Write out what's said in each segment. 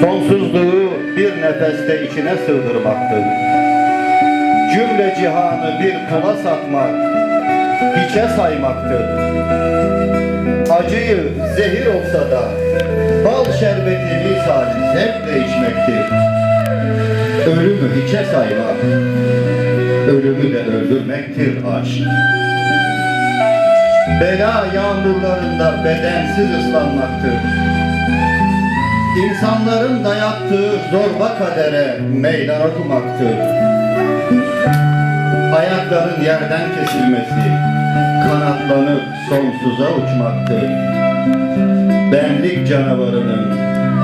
Sonsuzluğu bir nefeste içine sığdırmaktır. Cümle cihanı bir kula satmak, hiçe saymaktır. Acıyı zehir olsa da bal şerbeti misali zevkle içmektir. Ölümü hiçe saymak, öldürmektir aşk. Bela yağmurlarında bedensiz ıslanmaktır. İnsanların dayattığı zorba kadere meydan okumaktır. Ayakların yerden kesilmesi, kanatlanıp sonsuza uçmaktır. Benlik canavarının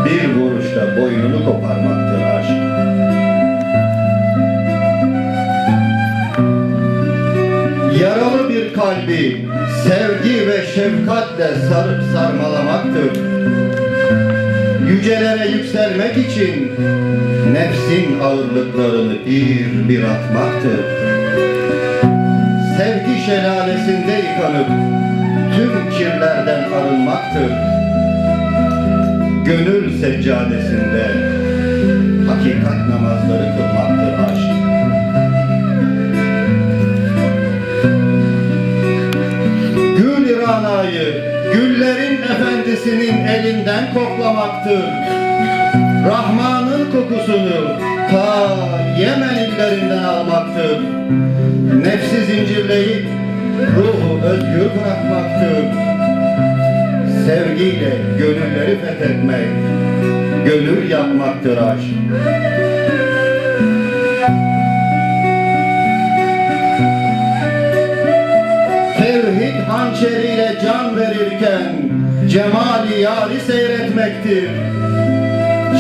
bir vuruşta boynunu koparmaktır bir kalbi sevgi ve şefkatle sarıp sarmalamaktır. Yücelere yükselmek için nefsin ağırlıklarını bir bir atmaktır. Sevgi şelalesinde yıkanıp tüm kirlerden arınmaktır. Gönül seccadesinde hakikat namazları kılmaktır efendisinin elinden koklamaktır. Rahman'ın kokusunu ta Yemen illerinden almaktır. Nefsi zincirleyip ruhu özgür bırakmaktır. Sevgiyle gönülleri fethetmek, gönül yapmaktır aşk. Tevhid hançeriyle can cemali yari seyretmektir.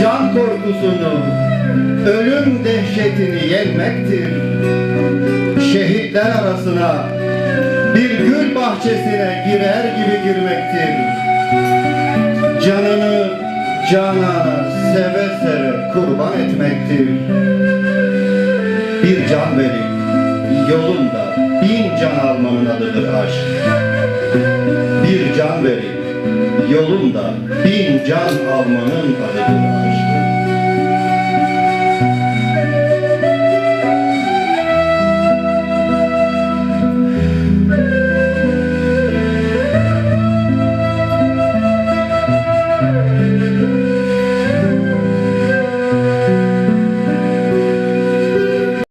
Can korkusunu, ölüm dehşetini yenmektir. Şehitler arasına bir gül bahçesine girer gibi girmektir. Canını cana seve seve kurban etmektir. Bir can verip yolunda bin can almanın adıdır aşk. Bir can verip yolunda bin can almanın adıdır.